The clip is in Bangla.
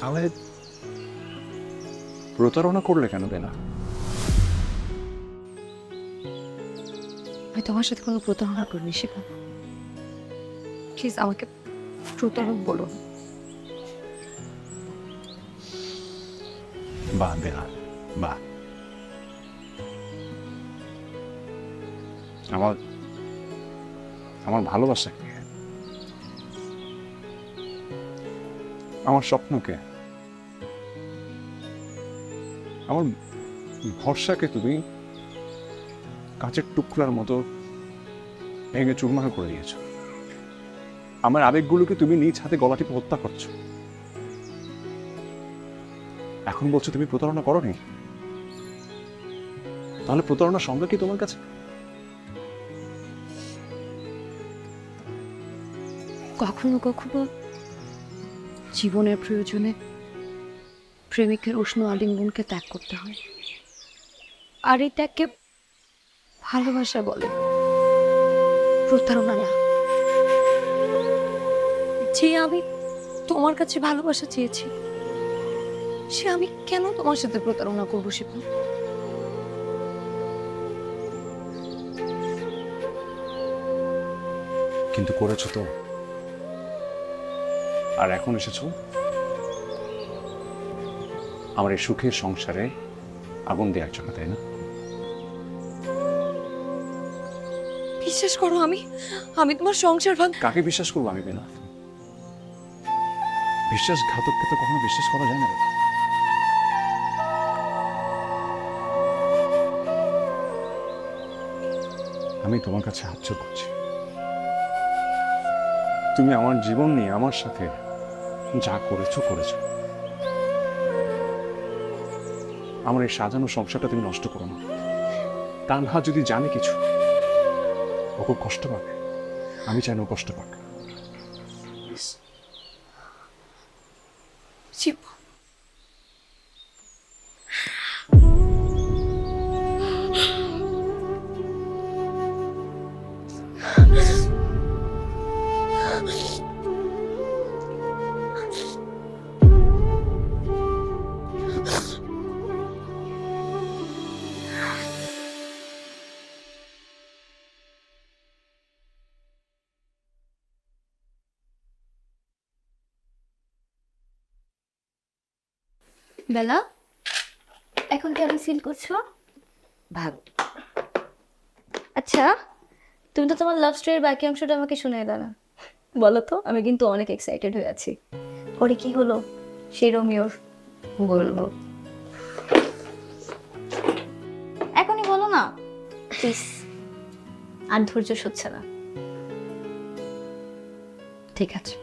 তাহলে প্রতারণা করলে কেন বেনা? আমি তোমার সাথে কোনো প্রতারণা করিনি শিখা প্লিজ আমাকে প্রতারক বলো। বাহ বেনা বাহ আমার আমার ভালোবাসাকে আমার স্বপ্নকে আমার ভরসাকে তুমি কাঁচের টুকরার মতো ভেঙে চুরমার করে দিয়েছ। আমার আবেগগুলোকে তুমি নিজ হাতে গলা টিপে হত্যা করছ। এখন বলছো তুমি প্রতারণা করনি? তাহলে প্রতারণার সংজ্ঞা কি তোমার কাছে? কখনো কখনো জীবনের প্রয়োজনে প্রেমিকের উষ্ণ আলিঙ্গনকে ত্যাগ করতে হয়। আর এই ত্যাগকে ভালোবাসা বলে। প্রতারণা না যে আমি তোমার কাছে ভালোবাসা চেয়েছি, সে আমি কেন তোমার সাথে প্রতারণা করব শিপা? কিন্তু করেছ তো। আর এখন এসেছ? আমার এই সুখের সংসারে আগুন দেওয়ার জন্য তাই না? বিশ্বাস করো আমি আমি তোমার সংসার ভাঙ কাকে বিশ্বাস করব আমি বেনা বিশ্বাসঘাতককে তো কখনো বিশ্বাস করা যায় না আমি তোমার কাছে হাত জোর করছি। তুমি আমার জীবন নিয়ে আমার সাথে যা করেছ করেছ। আমার এই সাজানো সংসারটা তুমি নষ্ট করো না। তানহা যদি জানে কিছু, ও খুব কষ্ট পাবে। আমি চাই না ও কষ্ট পাক। বেলা এখন কেমন ফিল করছ? ভালো আচ্ছা তুমি তো তোমার লাভ স্টোরির বাকি অংশটা আমাকে শুনে এলে না। বলো তো আমি কিন্তু অনেক এক্সাইটেড হয়ে আছি। পরে কি হলো? সেই রোমিওর। বলব। এখনই বলো না। প্লিজ আর ধৈর্য সচ্ছে না। ঠিক আছে।